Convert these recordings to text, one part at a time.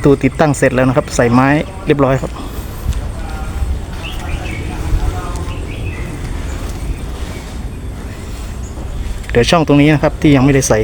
ประตูติดตั้งเสร็จแล้วนะครับ ใส่ไม้เรียบร้อยครับเดี๋ยวช่องตรงนี้นะครับที่ยังไม่ได้ใส่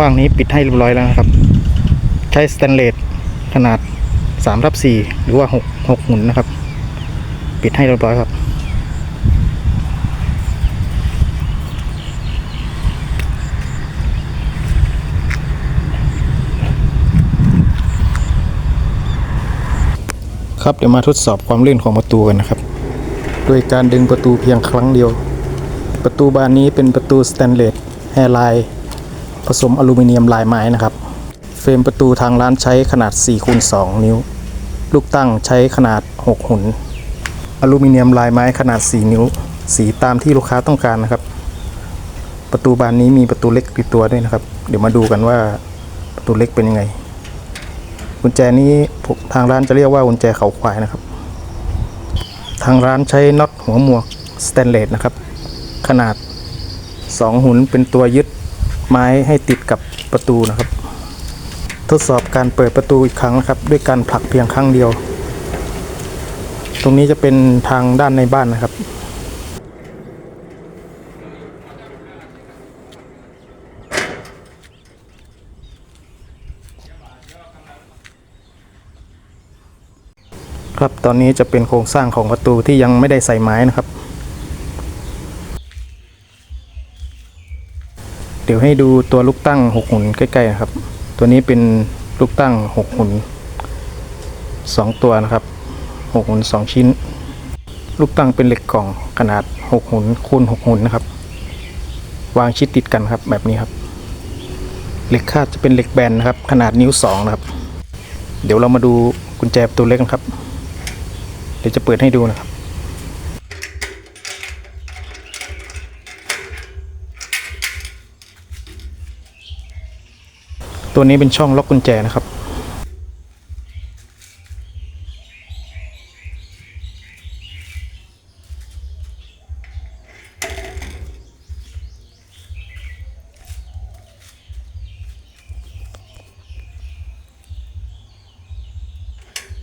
ว่างนี้ปิดให้เรียบร้อยแล้วนะครับ ใช้สแตนเลสขนาด3รับ4หรือว่า6 6หุ่นนะครับ ปิดให้เรียบร้อยครับครับเดี๋ยวมาทดสอบความลื่นของประตูกันนะครับ โดยการดึงประตูเพียงครั้งเดียว ประตูบานนี้เป็นประตูสแตนเลสแฮร์ไลน์ผสมอลูมิเนียมลายไม้นะครับ เฟรมประตูทางร้านใช้ขนาด4คูณ2นิ้ว ลูกตั้งใช้ขนาด 6 หุ่นอลูมิเนียมลายไม้ขนาด 4 นิ้ว สีตามที่ลูกค้าต้องการนะครับ ประตูบานนี้มีประตูเล็กติดตัวด้วยนะครับ เดี๋ยวมาดูกันว่าประตูเล็กเป็นยังไงกุญแจนี้ทางร้านจะเรียกว่ากุญแจเขาควายนะครับ ทางร้านใช้น็อตหัวหมวกสแตนเลสนะครับ ขนาด 2 หุ่นเป็นตัวยึดไม้ให้ติดกับประตูนะครับ ทดสอบการเปิดประตูอีกครั้งนะครับ ด้วยการผลักเพียงครั้งเดียว ตรงนี้จะเป็นทางด้านในบ้านนะครับครับตอนนี้จะเป็นโครงสร้างของประตูที่ยังไม่ได้ใส่ไม้นะครับ ดี๋ยวให้ดูตัวลูกตั้งหกหุ่นใกล้ๆนะครับ ตัวนี้เป็นลูกตั้งหกหุ่นสองตัวนะครับหกหุ่นสองชิ้น ลูกตั้งเป็นเหล็กกล่องขนาดหกหุ่นคูณหกหุ่นนะครับ วางชิดติดกันครับแบบนี้ครับเหล็กคาดจะเป็นเหล็กแบนนะครับ ขนาดนิ้วสองนะครับ เดี๋ยวเรามาดูกุญแจประตูเล็กนะครับ เดี๋ยวจะเปิดให้ดูนะครับ ตัวนี้เป็นช่องล็อกกุญแจนะครับ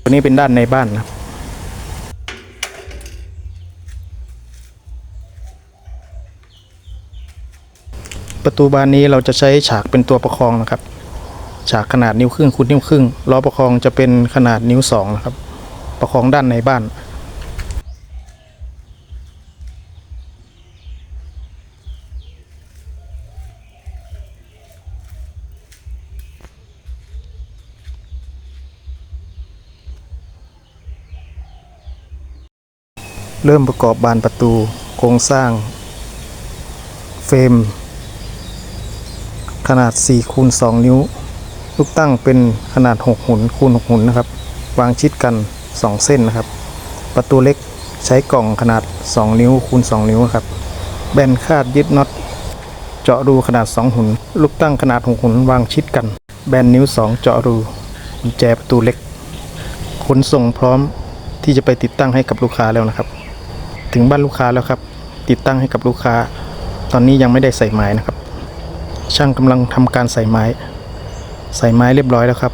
ตัวนี้เป็นด้านในบ้านนะครับประตูบานนี้เราจะใช้ฉากเป็นตัวประคองนะครับ ฉากขนาดนิ้วครึ่งคูณนิ้วครึ่งล้อประคองจะเป็นขนาดนิ้วสองนะครับ ประคองด้านในบ้าน เริ่มประกอบบานประตูโครงสร้าง เฟรม ขนาด4คูณ2นิ้ว ลูกตั้งเป็นขนาด 6 หุนคูณ 6 หุนนะครับ วางชิดกัน 2 เส้นนะครับ ประตูเล็กใช้กล่องขนาด 2 นิ้วคูณ 2 นิ้วครับ แบนคาดยึดน็อต เจาะรูขนาด 2 หุน ลูกตั้งขนาด 6 หุนวางชิดกัน แบนนิ้ว 2 เจาะรูกุญแจประตูเล็ก ขนส่งพร้อมที่จะไปติดตั้งให้กับลูกค้าแล้วนะครับ ถึงบ้านลูกค้าแล้วครับ ติดตั้งให้กับลูกค้า ตอนนี้ยังไม่ได้ใส่ไม้นะครับ ช่างกำลังทำการใส่ไม้ ใส่ไม้เรียบร้อยแล้วครับ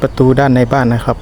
ประตูด้านในบ้านนะครับ